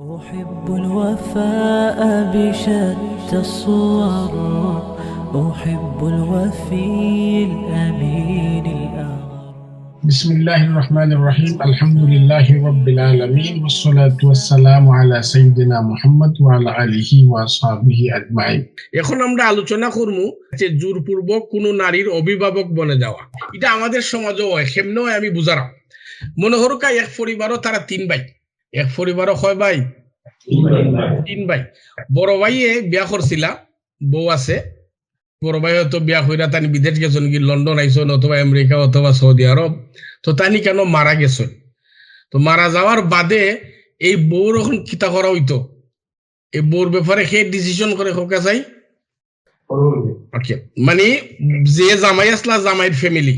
أحب الوفاء بشتى الصور أحب الوفي الأمين الأغر بسم الله الرحمن الرحيم الحمد لله رب العالمين والصلاة والسلام على سيدنا محمد وعلى آله وأصحابه أجمعين এখন আমরা আলোচনা করবো যে জোরপূর্বক কোনো নারীর অভিভাবক বনে যাওয়া এটা আমাদের সমাজও হয় সেমনও আমি বুঝারাম মনে হরকা এক পরিবারও তারা তিন ভাই এক পরিবারও হয় ভাই? তিন ভাই। বড় ভাইয়ে বিয়া করছিলা বউ আছে। বড় ভাই হয়তো বিয়া কইরা তানি বিদেশ গেছেন কি লন্ডন আইসন অথবা আমেরিকা অথবা সৌদি আরব। তো তানি কেন মারা গেছেন? তো মারা যাওয়ার বাদে এই বউর এখন কিতা করা হইতো। এই বউর ব্যাপারে সে ডিসিশন করে হোকা চাই? মানে যে জামাই আসলা জামাইয়ের ফ্যামিলি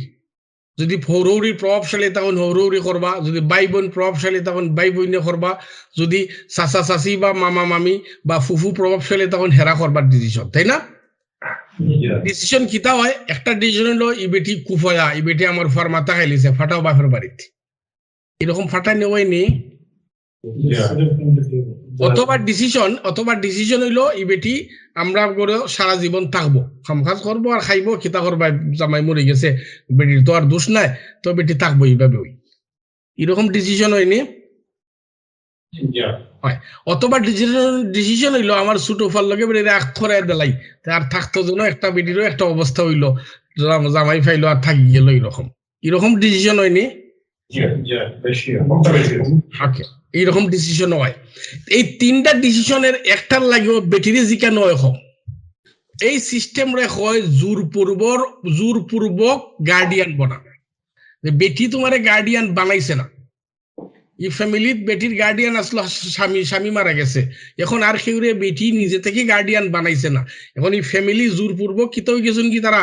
যদি হৌরৌরি প্রভাবশালী তখন হৌরৌরি করবা, যদি বাই বোন প্রভাবশালী তখন বাই বোনে করবা, যদি চাচা চাচি বা মামা মামি বা ফুফু প্রভাবশালী তখন হেরা করবার ডিসিশন তাই না? ডিসিশন কিতা হয়? একটা ডিসিশন হলো ই বেটি কুফয়া ই বেটি আমার ফার মাথা খাইলিছে ফাটাও বাপের বাড়িতে এরকম ফাটা নেওয়াই নেই। অথবা ডিসিশন অথবা ডিসিশন হইল ই বেটি আমরা করে সারা জীবন থাকব। খাম কাজ করব আর খাইবো খিতা করবা জামাই মরে গেছে বেটির তো আর দোষ নাই তো বেটি থাকব এইভাবে ওই এরকম ডিসিশন হয়নি? অথবা ডিসিশন ডিসিশন হইল আমার ছোট ফাল লগে বেটির এক খরাই দেলাই আর থাকতো যেন একটা বেটিরও একটা অবস্থা হইল জামাই ফাইলো আর থাকি গেল এরকম। এরকম ডিসিশন হয়নি? এইরকম ডিসিশন হয়। এই তিনটা ডিসিশনের একটার লাগেও বেটিরে জিকা নয় হোক এই সিস্টেম রে হয় জোরপূর্বর জোরপূর্বক গার্ডিয়ান বনা বেটি তোমারে গার্ডিয়ান বানাইছে না। এই ফ্যামিলিত বেটির গার্ডিয়ান আসলো স্বামী স্বামী মারা গেছে। এখন আর সেউরে বেটি নিজে থেকে গার্ডিয়ান বানাইছে না। এখন এই ফ্যামিলি জোরপূর্বক কিতা হয়ে গেছেন কি তারা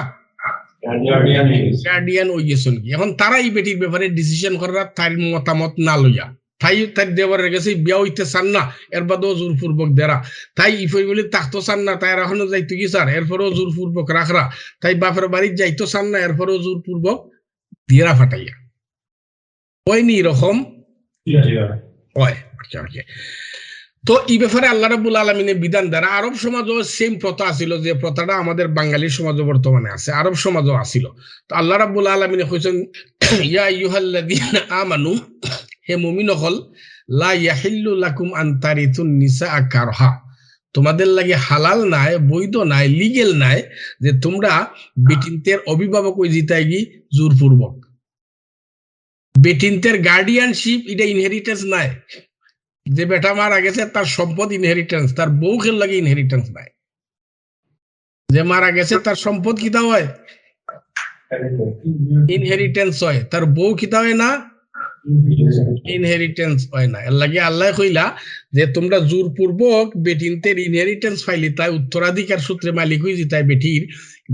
গার্ডিয়ান হয়ে গেছেন কি এখন তারা এই বেটির ব্যাপারে ডিসিশন করার তার মতামত না লইয়া। তাই তার দেওয়ার গেছে বিয়া হইতে চান না এর বাদেও জোরপূর্বক দেরা। তাই ইফই বলে তাকতো চান না তাই এখনও যাইতো কি স্যার এরপরেও জোরপূর্বক রাখরা। তাই বাপের বাড়ির যাইতো চান না এরপরেও জোরপূর্বক দিয়েরা ফাটাইয়া। হয়নি এরকম? হয় ওকে ওকে তো এই ব্যাপারে আল্লাহ রাবুল আলমিনের বিধান দ্বারা আরব সমাজও সেম প্রথা আছিল যে প্রথাটা আমাদের বাঙালি সমাজও বর্তমানে আছে, আরব সমাজও আছিল। তো আল্লাহ রাবুল আলমিনে কইছেন, ইয়া ইউহাল্লাযীনা আমানু, হে মুমিন হল লা ইয়াহিল্লু লাকুম আন তারিতুন নিসা কারহা। তোমাদের লাগে হালাল নাই, বৈধ নাই লিগেল নাই, যে তোমরা বেটিনতের অভিভাবক ওই জিতাই গি জোরপূর্বক। বেটিনতের গার্ডিয়ানশিপ এটা ইনহেরিটেন্স নাই। যে বেটা মারা গেছে তার সম্পদ ইনহেরিটেন্স তার বউ খেল লাগে ইনহেরিটেন্স নাই। যে মারা গেছে তার সম্পদ কিতা হয়? ইনহেরিটেন্স হয়। তার বউ কিতা হয় না? ইনহেরিটেন্স হয় না। এর লাগে আল্লাহ কইলা যে তোমরা জোরপূর্বক বেটিনতের ইনহেরিটেন্স ফাইলি তাই উত্তরাধিকার সূত্রে মালিক হয়ে যেতায় বেটির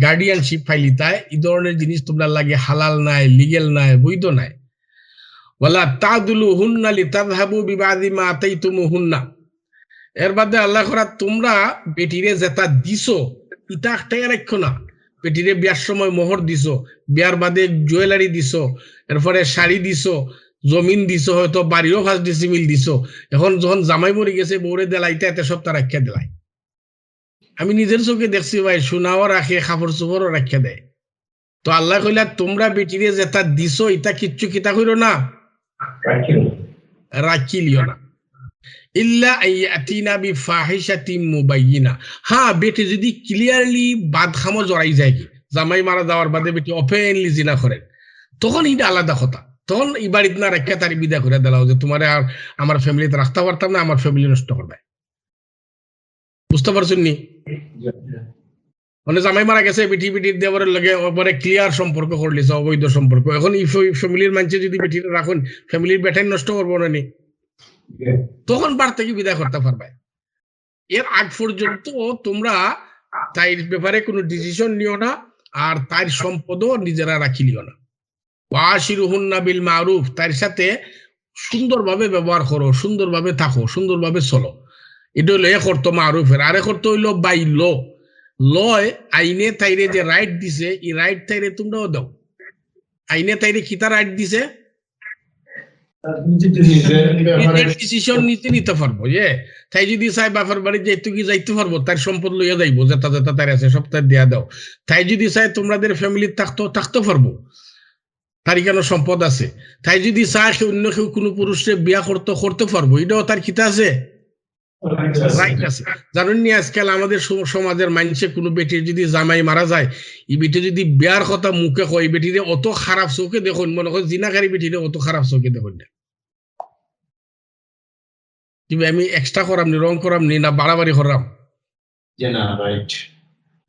গার্ডিয়ানশিপ ফাইলি তাই। এই ধরনের জিনিস তোমরা লাগে হালাল নাই লিগেল নাই, বৈধ নাই। বাদে আল্লাহ তোমরা একটাই না। সময় বাদে শাড়ি দিছো, জমিন দিছো, হয়তো বাড়িও ফার্স্ট ডিসিমিল দিছো। এখন যখন জামাই মরে গেছে, বউরে দেলাইতে এতে সব তার রাখিয়া দেলাই। আমি নিজের চোখে দেখছি ভাই, সোনাও রাখে কাপড় চোপড়ও রাখিয়া দেয়। তো আল্লাহ কইলা, তোমরা বেটিরে যেটা দিছো, ইটা কিচ্ছু কিতা কইরো না। রাখিলিও না ইল্লা আইয়াতিনা বি ফাহিশাতিন মুবাইয়িনা হ্যাঁ বেটি যদি ক্লিয়ারলি বাদ খামো জড়াই যায় কি জামাই মারা যাওয়ার বাদে বেটি ওপেনলি জিনা করেন তখন এটা আলাদা কথা তখন এই বাড়িতে না রেখে তার বিদা করে দিলাও যে তোমার আর আমার ফ্যামিলিতে রাখতে পারতাম না আমার ফ্যামিলি নষ্ট করবে বুঝতে পারছেন নি মানে জামাই মারা গেছে বেটি বেটির দেওয়ার লগে পরে ক্লিয়ার সম্পর্ক করলিছে অবৈধ সম্পর্ক। এখন এই ফ্যামিলির মানুষে যদি বেটির রাখুন ফ্যামিলির বেটাই নষ্ট করব না নি। তখন বার থেকে বিদায় করতে পারবে। এর আগ পর্যন্ত তোমরা তাই ব্যাপারে কোনো ডিসিশন নিও না আর তার সম্পদও নিজেরা রাখি রাখিলিও না। ওয়াশিরুহুন্না বিল মারুফ তার সাথে সুন্দরভাবে ব্যবহার করো সুন্দরভাবে থাকো সুন্দরভাবে চলো। এটা হলো এক অর্থ মারুফের। আরেক অর্থ হইল বাই ল লয় আইনে তাইরে যে রাইট দিছে, এই রাইট তাইরে তোমরাও দাও। আইনে তাইরে কিতা রাইট দিছে? ডিসিশন নিতে নিতে পারব যে তাই যদি চাই বাপের বাড়ি যাইতে কি যাইতে পারব, তার সম্পদ লইয়া যাইবো যেটা যেটা তার আছে, সব তার দিয়া দাও। তাই যদি চাই তোমাদের ফ্যামিলি থাকতো থাকতে পারব। তারই কেন সম্পদ আছে? তাই যদি চায় অন্য কেউ কোনো পুরুষে বিয়া করতে করতে পারব, এটাও তার কিতা আছে? রাইট আছে আজকাল আমাদের সম- সমাজের মানুষে কোনো বেটির যদি জামাই মারা যায় বেটি যদি বিয়ার কথা মুখে কয় এই বেটিরে অত খারাপ চোখে দেখুন মনে হয় জিনাকারী বেটিরে অত খারাপ চোখে দেখুন না। আমি এক্সট্রা করাম নি রং করাম নি না বাড়াবাড়ি করাম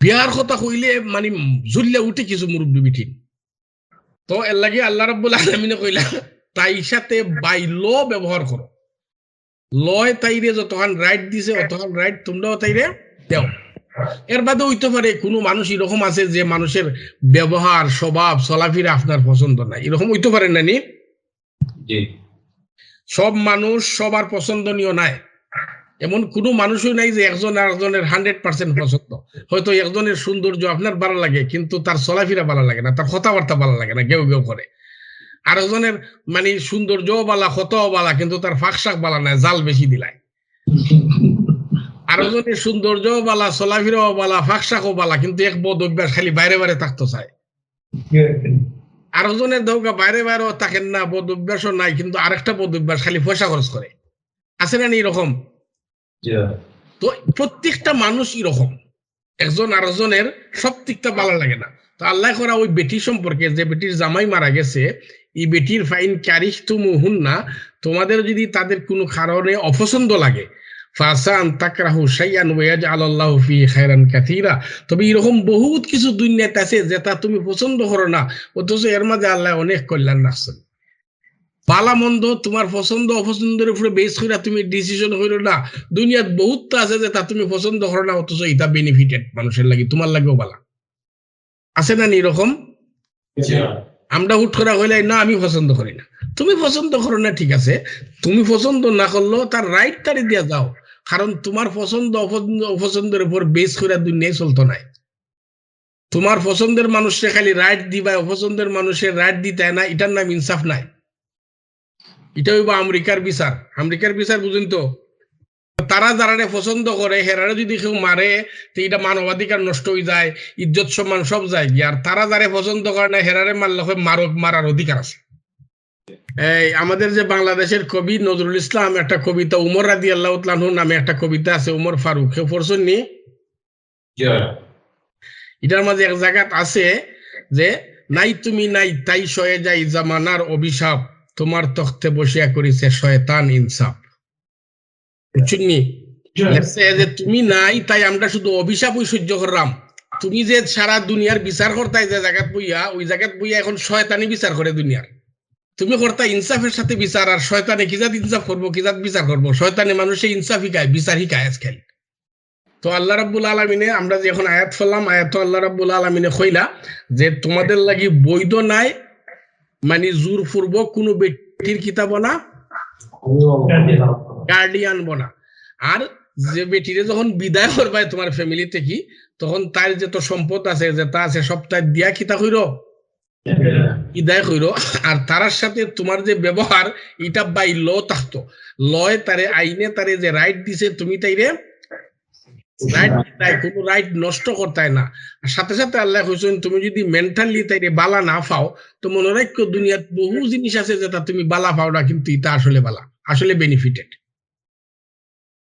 বিয়ার কথা কইলে মানে জুললে উঠে কিছু মুরব্বী বিঠিন তো এর লাগে আল্লাহ রাব্বুল আলামিনে কইলা তাই সাথে বাই ল ব্যবহার করো লয় তাইরে যতক্ষণ রাইট দিছে অতক্ষণ রাইট তোমরাও তাইরে দেও। এর বাদে হইতে পারে কোনো মানুষ এরকম আছে যে মানুষের ব্যবহার স্বভাব চলাফেরা আপনার পছন্দ নাই এরকম হইতে পারে না নি? সব মানুষ সবার পছন্দনীয় নাই। এমন কোনো মানুষই নাই যে একজন আর একজনের হান্ড্রেড পার্সেন্ট পছন্দ। হয়তো একজনের সৌন্দর্য আপনার ভালো লাগে কিন্তু তার চলাফেরা ভালো লাগে না তার কথাবার্তা ভালো লাগে না গেউ গেউ করে। আর একজনের মানে সৌন্দর্যও বালা ক্ষতও বালা কিন্তু তার ফাঁকশাক বালা নাই জাল বেশি দিলায়। আর একজনের সৌন্দর্যও বালা চলাফেরাও বালা ফাঁকশাকও বালা কিন্তু এক বদ অভ্যাস খালি বাইরে বাইরে থাকতে চায়। আর দৌকা বাইরে বাইরেও থাকেন না বদ অভ্যাসও নাই কিন্তু আরেকটা বদ অভ্যাস খালি পয়সা খরচ করে। আছে না নি এরকম? তো প্রত্যেকটা মানুষ এরকম। একজন আরেকজনের সব দিকটা ভালো লাগে না। তো আল্লাহ করা ওই বেটি সম্পর্কে যে বেটির জামাই মারা গেছে, এই বেটির ফাইন ক্যারিস তুমুহুন না তোমাদের যদি তাদের কোনো কারণে অপছন্দ লাগে ফাসান তাকরাহু শাইয়ান ওয়াজ আল্লাহ ফি খায়রান কাথীরা তবে এরকম বহুত কিছু দুনিয়াতে আছে যেটা তুমি পছন্দ করো না, অথচ এর মাঝে আল্লাহ অনেক কল্যাণ রাখছেন। পালা মন্দ তোমার পছন্দ অপছন্দের উপরে বেস করে তুমি ডিসিশন হইল না। দুনিয়াত বহুত আছে যে তা তুমি পছন্দ করো না, অথচ এটা বেনিফিটেড মানুষের লাগি, তোমার লাগেও বালা আছে না নি এরকম আমরা হুট করা হইলে না আমি পছন্দ করি না। তুমি পছন্দ করো না ঠিক আছে। তুমি পছন্দ না করলেও তার রাইট তারি দিয়া যাও। কারণ তোমার পছন্দ অপছন্দ অপছন্দের উপর বেস করে দুনিয়ায় চলতো নাই। তোমার পছন্দের মানুষকে খালি রাইট দিবা অপছন্দের মানুষের রাইট দিতে না এটার নাম ইনসাফ নাই। এটা হইব আমেরিকার বিচার। আমেরিকার বিচার বুঝেন তো? তারা যারারে পছন্দ করে হেরারে যদি কেউ মারে তো এটা মানবাধিকার নষ্ট হয়ে যায় ইজ্জত সম্মান সব যায়। গিয়ে আর তারা যারে পছন্দ করে না হেরারে মারলে হয় মারক মারার অধিকার আছে। এই আমাদের যে বাংলাদেশের কবি নজরুল ইসলাম একটা কবিতা উমর রাদি আল্লাহ নামে একটা কবিতা আছে উমর ফারুক। সে পড়ছেন নি? এটার মাঝে এক জায়গাত আছে যে নাই তুমি নাই তাই সয়ে যাই জামানার অভিশাপ। তোমার তখ্তে বসিয়া করিছে শয়তান ইনসাফ। বুঝছেন যে তুমি নাই তাই আমরা শুধু অভিশাপই সহ্য করলাম। তুমি যে সারা দুনিয়ার বিচার করতাই যে জায়গাত বইয়া ওই জায়গাত বইয়া এখন শয়তানি বিচার করে দুনিয়ার। তুমি করতা ইনসাফের সাথে বিচার আর শয়তানে কিজাত ইনসাফ করব কিজাত বিচার করব? শয়তানে মানুষে ইনসাফ শিখায় বিচার শিখায় আজকাল। তো আল্লাহ রাব্বুল আলমিনে আমরা যে এখন আয়াত ফেললাম আয়াত আল্লাহ রাব্বুল আলমিনে কইলা যে তোমাদের লাগি বৈধ নাই মানে জোর পূর্বক কোনো ব্যক্তির কিতাব না। গার্ডিয়ান বনা। আর যে বেটিরে যখন বিদায় করবাই তোমার ফ্যামিলি থেকে তখন তার যে তো সম্পদ আছে, যে তা আছে, সব তার দিয়া কিতা কইর? বিদায় কইর। আর তারার সাথে তোমার যে ব্যবহার, এটা বাই ল থাকতো লয় তারে আইনে তারে যে রাইট দিছে, তুমি তাইরে রাইট কোনো রাইট নষ্ট করতাই না। সাথে সাথে আল্লাহ কইছেন, তুমি যদি মেন্টালি তাইরে বালা না পাও তো মনে রাখো বহু জিনিস আছে যেটা তুমি বালা পাও না, কিন্তু এটা আসলে বালা, আসলে বেনিফিটেড